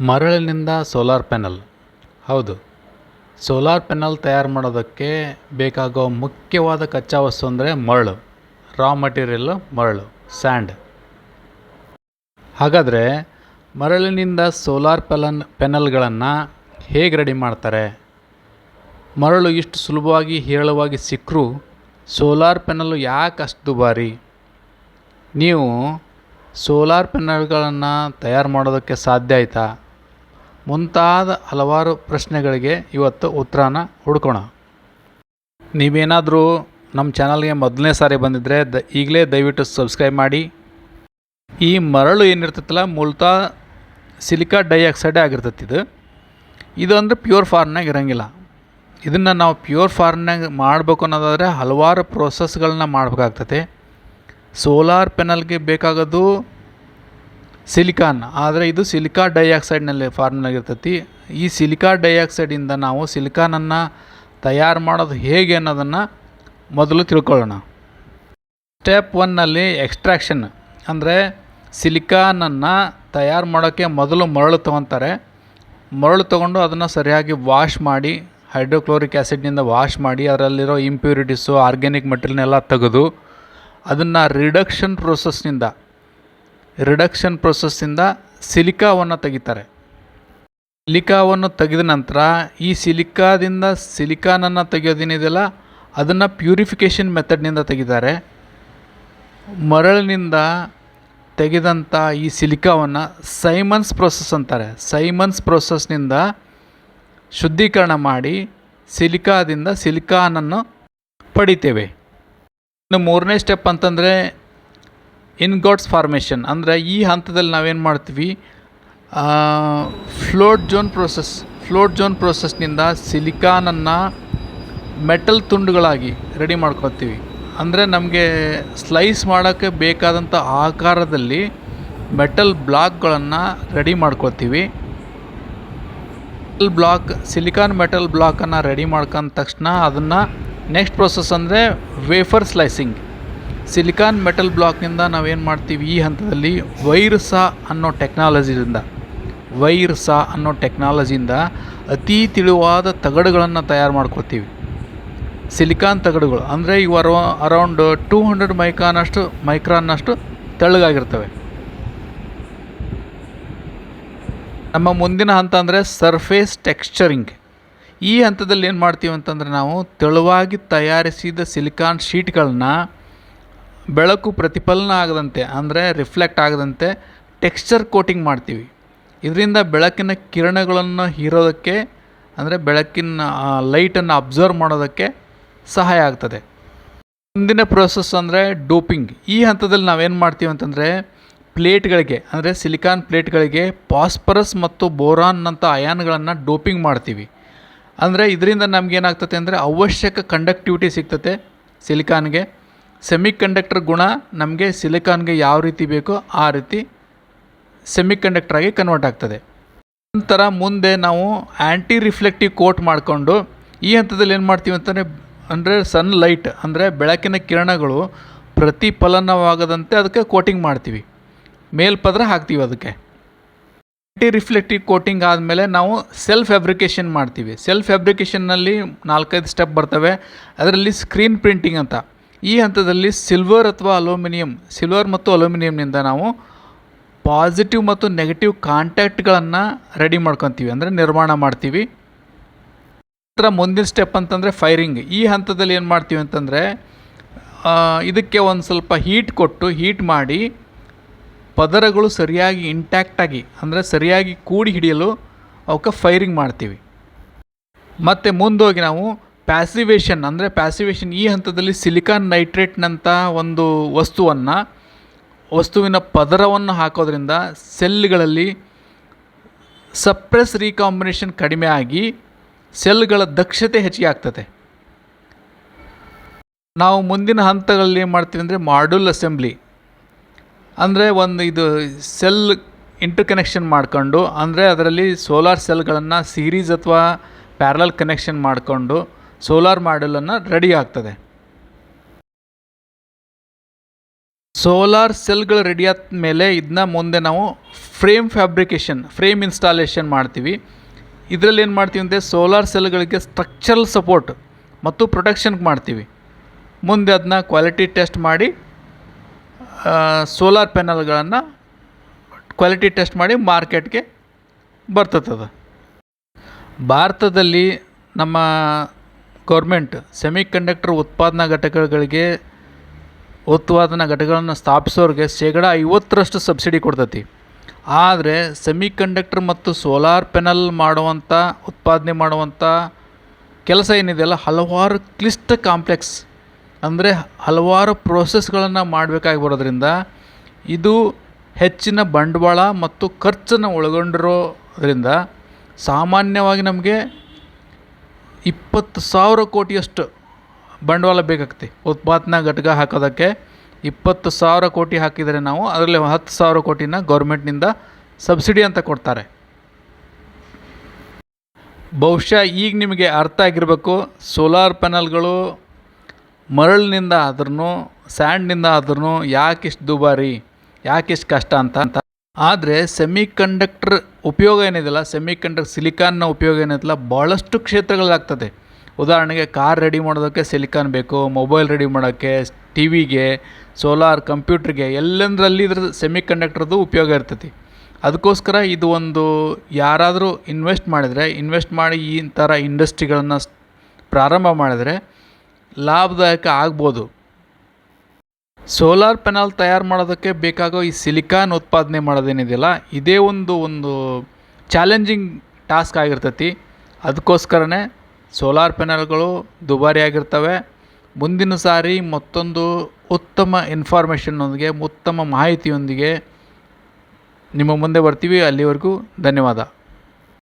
ಮರಳಿನಿಂದ solar panel. ಹೌದು. Solar panel ತಯಾರು ಮಾಡೋದಕ್ಕೆ ಬೇಕಾಗೋ ಮುಖ್ಯವಾದ ಕಚ್ಚಾ ವಸ್ತು ಅಂದರೆ ಮರಳು. ರಾ ಮಟೀರಿಯಲ್ಲು ಮರಳು ಸ್ಯಾಂಡ್ ಹಾಗಾದರೆ ಮರಳಿನಿಂದ ಸೋಲಾರ್ ಪ್ಯಾಲನ್ ಪ್ಯಾನಲ್ಗಳನ್ನು ಹೇಗೆ ರೆಡಿ ಮಾಡ್ತಾರೆ? ಮರಳು ಇಷ್ಟು ಸುಲಭವಾಗಿ, ಹೇರಳವಾಗಿ ಸಿಕ್ಕರೂ ಸೋಲಾರ್ ಪ್ಯಾನಲ್ಲು ಯಾಕೆ ಅಷ್ಟು ದುಬಾರಿ? ನೀವು ಸೋಲಾರ್ ಪ್ಯಾನಲ್ಗಳನ್ನು ತಯಾರು ಮಾಡೋದಕ್ಕೆ ಸಾಧ್ಯ ಆಯಿತಾ? ಮುಂತಾದ ಹಲವಾರು ಪ್ರಶ್ನೆಗಳಿಗೆ ಇವತ್ತು ಉತ್ತರನ ಹುಡ್ಕೋಣ. ನೀವೇನಾದರೂ ನಮ್ಮ ಚಾನಲ್ಗೆ ಮೊದಲನೇ ಸಾರಿ ಬಂದಿದ್ದರೆ ದ, ಈಗಲೇ ದಯವಿಟ್ಟು ಸಬ್ಸ್ಕ್ರೈಬ್ ಮಾಡಿ. ಈ ಮರಳು ಏನಿರ್ತೈತಲ್ಲ, ಮೂಲತಃ ಸಿಲಿಕಾ ಡೈಆಕ್ಸೈಡೇ ಆಗಿರ್ತೈತಿ ಇದು. ಇದು ಅಂದರೆ ಪ್ಯೂರ್ ಫಾರ್ಮ್ನಾಗ ಇರೋಂಗಿಲ್ಲ. ಇದನ್ನು ನಾವು ಪ್ಯೂರ್ ಫಾರ್ಮ್ನಾಗ ಮಾಡಬೇಕು ಅನ್ನೋದಾದರೆ ಹಲವಾರು ಪ್ರೋಸೆಸ್ಗಳನ್ನ ಮಾಡಬೇಕಾಗ್ತೈತೆ. Solar ಪೆನಲ್ಗೆ ಬೇಕಾಗೋದು silicon. ಆದರೆ ಇದು ಸಿಲಿಕಾ ಡೈಆಕ್ಸೈಡ್ನಲ್ಲಿ ಫಾರ್ಮ್ನಾಗಿರ್ತೈತಿ ಈ ಸಿಲಿಕಾ ಡೈಆಕ್ಸೈಡಿಂದ ನಾವು ಸಿಲಿಕಾನನ್ನು ತಯಾರು ಮಾಡೋದು ಹೇಗೆ ಅನ್ನೋದನ್ನು ಮೊದಲು ತಿಳ್ಕೊಳ್ಳೋಣ. ಸ್ಟೆಪ್ ಒನ್ನಲ್ಲಿ ಎಕ್ಸ್ಟ್ರಾಕ್ಷನ್. ಅಂದರೆ ಸಿಲಿಕಾನನ್ನು ತಯಾರು ಮಾಡೋಕ್ಕೆ ಮೊದಲು ಮರಳು ತೊಗೊತಾರೆ. ಮರಳು ತೊಗೊಂಡು ಅದನ್ನು ಸರಿಯಾಗಿ ವಾಶ್ ಮಾಡಿ, ಹೈಡ್ರೋಕ್ಲೋರಿಕ್ ಆ್ಯಸಿಡ್ನಿಂದ ವಾಶ್ ಮಾಡಿ, ಅದರಲ್ಲಿರೋ ಇಂಪ್ಯೂರಿಟೀಸು, ಆರ್ಗ್ಯಾನಿಕ್ ಮೆಟೀರಿಯಲ್ನೆಲ್ಲ ತೆಗೆದು ಅದನ್ನು ರಿಡಕ್ಷನ್ ಪ್ರೋಸೆಸ್ನಿಂದ ರಿಡಕ್ಷನ್ ಪ್ರೊಸೆಸ್ಸಿಂದ ಸಿಲಿಕಾವನ್ನು ತೆಗಿತಾರೆ. ಸಿಲಿಕಾವನ್ನು ತೆಗೆದ ನಂತರ ಈ ಸಿಲಿಕಾದಿಂದ ಸಿಲಿಕಾನನ್ನು ತೆಗೆಯೋದೇನಿದೆಯಲ್ಲ ಅದನ್ನು ಪ್ಯೂರಿಫಿಕೇಷನ್ ಮೆಥಡ್ನಿಂದ ತೆಗಿತಾರೆ ಮರಳಿನಿಂದ ತೆಗೆದಂಥ ಈ ಸಿಲಿಕಾವನ್ನು ಸೈಮನ್ಸ್ ಪ್ರೊಸೆಸ್ ಅಂತಾರೆ. ಸೈಮನ್ಸ್ ಪ್ರೊಸೆಸ್ನಿಂದ ಶುದ್ಧೀಕರಣ ಮಾಡಿ ಸಿಲಿಕಾದಿಂದ ಸಿಲಿಕಾನನ್ನು ಪಡಿತೇವೆ. ಇನ್ನು ಮೂರನೇ ಸ್ಟೆಪ್ ಅಂತಂದರೆ ಇನ್ಗಾಟ್ಸ್ ಫಾರ್ಮೇಷನ್. ಅಂದರೆ ಈ ಹಂತದಲ್ಲಿ ನಾವೇನು ಮಾಡ್ತೀವಿ? Float zone process, float zone ಪ್ರೋಸೆಸ್ನಿಂದ ಸಿಲಿಕಾನನ್ನು ಮೆಟಲ್ ತುಂಡುಗಳಾಗಿ ರೆಡಿ ಮಾಡ್ಕೊತೀವಿ ಅಂದರೆ ನಮಗೆ ಸ್ಲೈಸ್ ಮಾಡೋಕ್ಕೆ ಬೇಕಾದಂಥ ಆಕಾರದಲ್ಲಿ ಮೆಟಲ್ ಬ್ಲಾಕ್ಗಳನ್ನು ರೆಡಿ ಮಾಡ್ಕೋತೀವಿ ಮೆಟಲ್ ಬ್ಲಾಕ್, ಸಿಲಿಕಾನ್ ಮೆಟಲ್ ಬ್ಲಾಕನ್ನು ರೆಡಿ ಮಾಡ್ಕೊಂಡ ತಕ್ಷಣ ಅದನ್ನು ನೆಕ್ಸ್ಟ್ ಪ್ರೋಸೆಸ್ ಅಂದರೆ ವೇಫರ್ ಸ್ಲೈಸಿಂಗ್. ಸಿಲಿಕಾನ್ ಮೆಟಲ್ ಬ್ಲಾಕ್ನಿಂದ ನಾವೇನು ಮಾಡ್ತೀವಿ ಈ ಹಂತದಲ್ಲಿ ವೈರ್ಸಾ ಅನ್ನೋ ಟೆಕ್ನಾಲಜಿಯಿಂದ, ವೈರ್ಸಾ ಅನ್ನೋ ಟೆಕ್ನಾಲಜಿಯಿಂದ ಅತಿ ತಿಳಿವಾದ ತಗಡುಗಳನ್ನು ತಯಾರು ಮಾಡ್ಕೋತೀವಿ ಸಿಲಿಕಾನ್ ತಗಡುಗಳು ಅಂದರೆ ಇವು ಅರೌ, ಅರೌಂಡ್ ಟೂ ಹಂಡ್ರೆಡ್ ಮೈಕ್ರಾನಷ್ಟು ಮೈಕ್ರಾನ್ನಷ್ಟು ತೆಳ್ಳಗಾಗಿರ್ತವೆ. ನಮ್ಮ ಮುಂದಿನ ಹಂತ ಅಂದರೆ ಸರ್ಫೇಸ್ ಟೆಕ್ಸ್ಚರಿಂಗ್. ಈ ಹಂತದಲ್ಲಿ ಏನು ಮಾಡ್ತೀವಿ ಅಂತಂದರೆ ನಾವು ತೆಳುವಾಗಿ ತಯಾರಿಸಿದ ಸಿಲಿಕಾನ್ ಶೀಟ್ಗಳನ್ನ ಬೆಳಕು ಪ್ರತಿಫಲನ ಆಗದಂತೆ, ಅಂದರೆ ರಿಫ್ಲೆಕ್ಟ್ ಆಗದಂತೆ ಟೆಕ್ಸ್ಚರ್ ಕೋಟಿಂಗ್ ಮಾಡ್ತೀವಿ. ಇದರಿಂದ ಬೆಳಕಿನ ಕಿರಣಗಳನ್ನು ಹೀರೋದಕ್ಕೆ, ಅಂದರೆ ಬೆಳಕಿನ ಲೈಟನ್ನು ಅಬ್ಸರ್ವ್ ಮಾಡೋದಕ್ಕೆ ಸಹಾಯ ಆಗ್ತದೆ. ಮುಂದಿನ ಪ್ರೋಸೆಸ್ ಅಂದರೆ ಡೋಪಿಂಗ್. ಈ ಹಂತದಲ್ಲಿ ನಾವೇನು ಮಾಡ್ತೀವಿ ಅಂತಂದರೆ ಪ್ಲೇಟ್ಗಳಿಗೆ, ಅಂದರೆ ಸಿಲಿಕಾನ್ ಪ್ಲೇಟ್ಗಳಿಗೆ ಪಾಸ್ಪರಸ್ ಮತ್ತು ಬೋರಾನ್ನಂಥ ಅಯಾನ್ಗಳನ್ನು ಡೋಪಿಂಗ್ ಮಾಡ್ತೀವಿ. ಅಂದರೆ ಇದರಿಂದ ನಮಗೇನಾಗ್ತದೆ ಅಂದರೆ ಅವಶ್ಯಕ ಕಂಡಕ್ಟಿವಿಟಿ ಸಿಗ್ತದೆ ಸಿಲಿಕಾನ್ಗೆ. ಸೆಮಿ ಕಂಡಕ್ಟರ್ ಗುಣ ನಮಗೆ ಸಿಲಿಕಾನ್ಗೆ ಯಾವ ರೀತಿ ಬೇಕೋ ಆ ರೀತಿ ಸೆಮಿ ಆಗಿ ಕನ್ವರ್ಟ್ ಆಗ್ತದೆ. ನಂತರ ಮುಂದೆ ನಾವು ಆ್ಯಂಟಿ ರಿಫ್ಲೆಕ್ಟಿವ್ ಕೋಟ್ ಮಾಡಿಕೊಂಡು ಈ ಹಂತದಲ್ಲಿ ಏನು ಮಾಡ್ತೀವಿ ಅಂತಂದರೆ, ಅಂದರೆ ಸನ್ ಲೈಟ್ ಅಂದರೆ ಬೆಳಕಿನ ಕಿರಣಗಳು ಪ್ರತಿಫಲನವಾಗದಂತೆ ಅದಕ್ಕೆ ಕೋಟಿಂಗ್ ಮಾಡ್ತೀವಿ. ಮೇಲ್ಪದ್ರ ಹಾಕ್ತೀವಿ ಅದಕ್ಕೆ. ಆ್ಯಂಟಿ ರಿಫ್ಲೆಕ್ಟಿವ್ ಕೋಟಿಂಗ್ ಆದಮೇಲೆ ನಾವು ಸೆಲ್ಫ್ ಫ್ಯಾಬ್ರಿಕೇಷನ್ ಮಾಡ್ತೀವಿ. ಸೆಲ್ಫ್ ಫ್ಯಾಬ್ರಿಕೇಷನ್ನಲ್ಲಿ ನಾಲ್ಕೈದು ಸ್ಟೆಪ್ ಬರ್ತವೆ. ಅದರಲ್ಲಿ ಸ್ಕ್ರೀನ್ ಪ್ರಿಂಟಿಂಗ್ ಅಂತ. ಈ ಹಂತದಲ್ಲಿ ಸಿಲ್ವರ್ ಅಥವಾ ಅಲೂಮಿನಿಯಂ ಸಿಲ್ವರ್ ಮತ್ತು ಅಲ್ಯೂಮಿನಿಯಂನಿಂದ ನಾವು ಪಾಸಿಟಿವ್ ಮತ್ತು ನೆಗೆಟಿವ್ ಕಾಂಟ್ಯಾಕ್ಟ್ಗಳನ್ನು ರೆಡಿ ಮಾಡ್ಕೊತೀವಿ, ಅಂದರೆ ನಿರ್ಮಾಣ ಮಾಡ್ತೀವಿ. ನಂತರ ಮುಂದಿನ ಸ್ಟೆಪ್ ಅಂತಂದರೆ ಫೈರಿಂಗ್ ಈ ಹಂತದಲ್ಲಿ ಏನು ಮಾಡ್ತೀವಿ ಅಂತಂದರೆ ಇದಕ್ಕೆ ಒಂದು ಸ್ವಲ್ಪ ಹೀಟ್ ಕೊಟ್ಟು ಹೀಟ್ ಮಾಡಿ ಪದರಗಳು ಸರಿಯಾಗಿ ಇಂಟ್ಯಾಕ್ಟಾಗಿ ಅಂದರೆ ಸರಿಯಾಗಿ ಕೂಡಿ ಹಿಡಿಯಲು ಅವಕ್ಕೆ ಫೈರಿಂಗ್ ಮಾಡ್ತೀವಿ. ಮತ್ತು ಮುಂದೋಗಿ ನಾವು ಪ್ಯಾಸಿವೇಷನ್ ಅಂದರೆ ಪ್ಯಾಸಿವೇಷನ್ ಈ ಹಂತದಲ್ಲಿ ಸಿಲಿಕಾನ್ ನೈಟ್ರೇಟ್ನಂಥ ಒಂದು ವಸ್ತುವನ್ನು, ವಸ್ತುವಿನ ಪದರವನ್ನು ಹಾಕೋದ್ರಿಂದ ಸೆಲ್ಗಳಲ್ಲಿ ಸಪ್ರೆಸ್ ರೀಕಾಂಬಿನೇಷನ್ ಕಡಿಮೆ ಆಗಿ ಸೆಲ್ಗಳ ದಕ್ಷತೆ ಹೆಚ್ಚಿಗೆ ಆಗ್ತದೆ. ನಾವು ಮುಂದಿನ ಹಂತಗಳಲ್ಲಿ ಏನು ಮಾಡ್ತೀವಿ ಅಂದರೆ ಮಾಡ್ಯೂಲ್ ಅಸೆಂಬ್ಲಿ ಅಂದರೆ ಒಂದು ಇದು ಸೆಲ್ ಇಂಟರ್ ಕನೆಕ್ಷನ್ ಮಾಡ್ಕೊಂಡು, ಅಂದರೆ ಅದರಲ್ಲಿ ಸೋಲಾರ್ ಸೆಲ್ಗಳನ್ನು ಸೀರೀಸ್ ಅಥವಾ ಪ್ಯಾರಲಲ್ ಕನೆಕ್ಷನ್ ಮಾಡಿಕೊಂಡು ಸೋಲಾರ್ ಮಾಡ್ಯೂಲನ್ನು ರೆಡಿ ಆಗ್ತದೆ. ಸೋಲಾರ್ ಸೆಲ್ಗಳು ರೆಡಿ ಆದ ಮೇಲೆ ಇದನ್ನ ಮುಂದೆ ನಾವು ಫ್ರೇಮ್ ಫ್ಯಾಬ್ರಿಕೇಷನ್, ಫ್ರೇಮ್ ಇನ್ಸ್ಟಾಲೇಷನ್ ಮಾಡ್ತೀವಿ. ಇದರಲ್ಲಿ ಏನು ಮಾಡ್ತೀವಿ ಅಂದರೆ ಸೋಲಾರ್ ಸೆಲ್ಗಳಿಗೆ ಸ್ಟ್ರಕ್ಚರಲ್ ಸಪೋರ್ಟ್ ಮತ್ತು ಪ್ರೊಟೆಕ್ಷನ್ ಮಾಡ್ತೀವಿ. ಮುಂದೆ ಅದನ್ನ ಕ್ವಾಲಿಟಿ ಟೆಸ್ಟ್ ಮಾಡಿ ಸೋಲಾರ್ ಪ್ಯಾನಲ್ಗಳನ್ನು ಕ್ವಾಲಿಟಿ ಟೆಸ್ಟ್ ಮಾಡಿ ಮಾರ್ಕೆಟ್ಗೆ ಬರ್ತದೆ ಭಾರತದಲ್ಲಿ ನಮ್ಮ ಗೌರ್ಮೆಂಟ್ ಸೆಮಿ ಕಂಡಕ್ಟರ್ ಉತ್ಪಾದನಾ ಘಟಕಗಳಿಗೆ ಉತ್ಪಾದನಾ ಘಟಕಗಳನ್ನು ಸ್ಥಾಪಿಸೋರಿಗೆ ಶೇಕಡ ಐವತ್ತರಷ್ಟು ಸಬ್ಸಿಡಿ ಕೊಡ್ತತಿ. ಆದರೆ ಸೆಮಿ ಕಂಡಕ್ಟರ್ ಮತ್ತು ಸೋಲಾರ್ ಪೆನಲ್ ಮಾಡುವಂಥ ಉತ್ಪಾದನೆ ಮಾಡುವಂಥ ಕೆಲಸ ಏನಿದೆಯಲ್ಲ ಹಲವಾರು ಕ್ಲಿಷ್ಟ ಕಾಂಪ್ಲೆಕ್ಸ್ ಅಂದರೆ ಹಲವಾರು ಪ್ರೋಸೆಸ್ಗಳನ್ನು ಮಾಡಬೇಕಾಗಿ ಬರೋದ್ರಿಂದ ಇದು ಹೆಚ್ಚಿನ ಬಂಡವಾಳ ಮತ್ತು ಖರ್ಚನ್ನು ಒಳಗೊಂಡಿರೋದ್ರಿಂದ ಸಾಮಾನ್ಯವಾಗಿ ನಮಗೆ ಇಪ್ಪತ್ತು ಸಾವಿರ ಕೋಟಿಯಷ್ಟು ಬಂಡವಾಳ ಬೇಕಾಗ್ತಿ ಉತ್ಪಾದನಾ ಘಟಕ ಹಾಕೋದಕ್ಕೆ ಇಪ್ಪತ್ತು ಸಾವಿರ ಕೋಟಿ ಹಾಕಿದರೆ ನಾವು ಅದರಲ್ಲಿ ಹತ್ತು ಸಾವಿರ ಕೋಟಿನ ಗೌರ್ಮೆಂಟ್ನಿಂದ ಸಬ್ಸಿಡಿ ಅಂತ ಕೊಡ್ತಾರೆ. ಬಹುಶಃ ಈಗ ನಿಮಗೆ ಅರ್ಥ ಆಗಿರಬೇಕು, ಸೋಲಾರ್ ಪ್ಯಾನಲ್ಗಳು ಮರಳಿನಿಂದ ಆದ್ರೂ ಸ್ಯಾಂಡ್ನಿಂದ ಆದ್ರೂ ಯಾಕಿಷ್ಟು ದುಬಾರಿ, ಯಾಕಿಷ್ಟು ಕಷ್ಟ ಅಂತ ಅಂತ. ಆದರೆ ಸೆಮಿ ಕಂಡಕ್ಟರ್ ಉಪಯೋಗ ಏನಿದೆಯಲ್ಲ ಸೆಮಿ ಕಂಡಕ್ಟರ್ ಸಿಲಿಕಾನ್ನ ಉಪಯೋಗ ಏನಿದೆಯಲ್ಲ ಭಾಳಷ್ಟು ಕ್ಷೇತ್ರಗಳಾಗ್ತದೆ. ಉದಾಹರಣೆಗೆ ಕಾರ್ ರೆಡಿ ಮಾಡೋದಕ್ಕೆ ಸಿಲಿಕಾನ್ ಬೇಕು ಮೊಬೈಲ್ ರೆಡಿ ಮಾಡೋಕ್ಕೆ ಟಿ ವಿಗೆ ಸೋಲಾರ್ ಕಂಪ್ಯೂಟ್ರಿಗೆ ಎಲ್ಲೆಂದರಲ್ಲಿ ಇದ್ರ ಸೆಮಿ ಕಂಡಕ್ಟರ್ದು ಉಪಯೋಗ ಇರ್ತೈತಿ. ಅದಕ್ಕೋಸ್ಕರ ಇದು ಒಂದು ಯಾರಾದರೂ ಇನ್ವೆಸ್ಟ್ ಮಾಡಿದರೆ ಇನ್ವೆಸ್ಟ್ ಮಾಡಿ ಈ ಥರ ಇಂಡಸ್ಟ್ರಿಗಳನ್ನು ಪ್ರಾರಂಭ ಮಾಡಿದರೆ ಲಾಭದಾಯಕ ಆಗ್ಬೋದು. ಸೋಲಾರ್ ಪೆನಲ್ ತಯಾರು ಮಾಡೋದಕ್ಕೆ ಬೇಕಾಗೋ ಈ ಸಿಲಿಕಾನ್ ಉತ್ಪಾದನೆ ಮಾಡೋದೇನಿದೆಯಲ್ಲ, ಇದೇ ಒಂದು ಒಂದು ಚಾಲೆಂಜಿಂಗ್ ಟಾಸ್ಕ್ ಆಗಿರ್ತೈತಿ. ಅದಕ್ಕೋಸ್ಕರನೇ ಸೋಲಾರ್ ಪೆನಲ್ಗಳು ದುಬಾರಿ ಆಗಿರ್ತವೆ. ಮುಂದಿನ ಸಾರಿ ಮತ್ತೊಂದು ಉತ್ತಮ ಇನ್ಫಾರ್ಮೇಷನ್ನೊಂದಿಗೆ, ಉತ್ತಮ ಮಾಹಿತಿಯೊಂದಿಗೆ ನಿಮ್ಮ ಮುಂದೆ ಬರ್ತೀವಿ. ಅಲ್ಲಿವರೆಗೂ ಧನ್ಯವಾದ.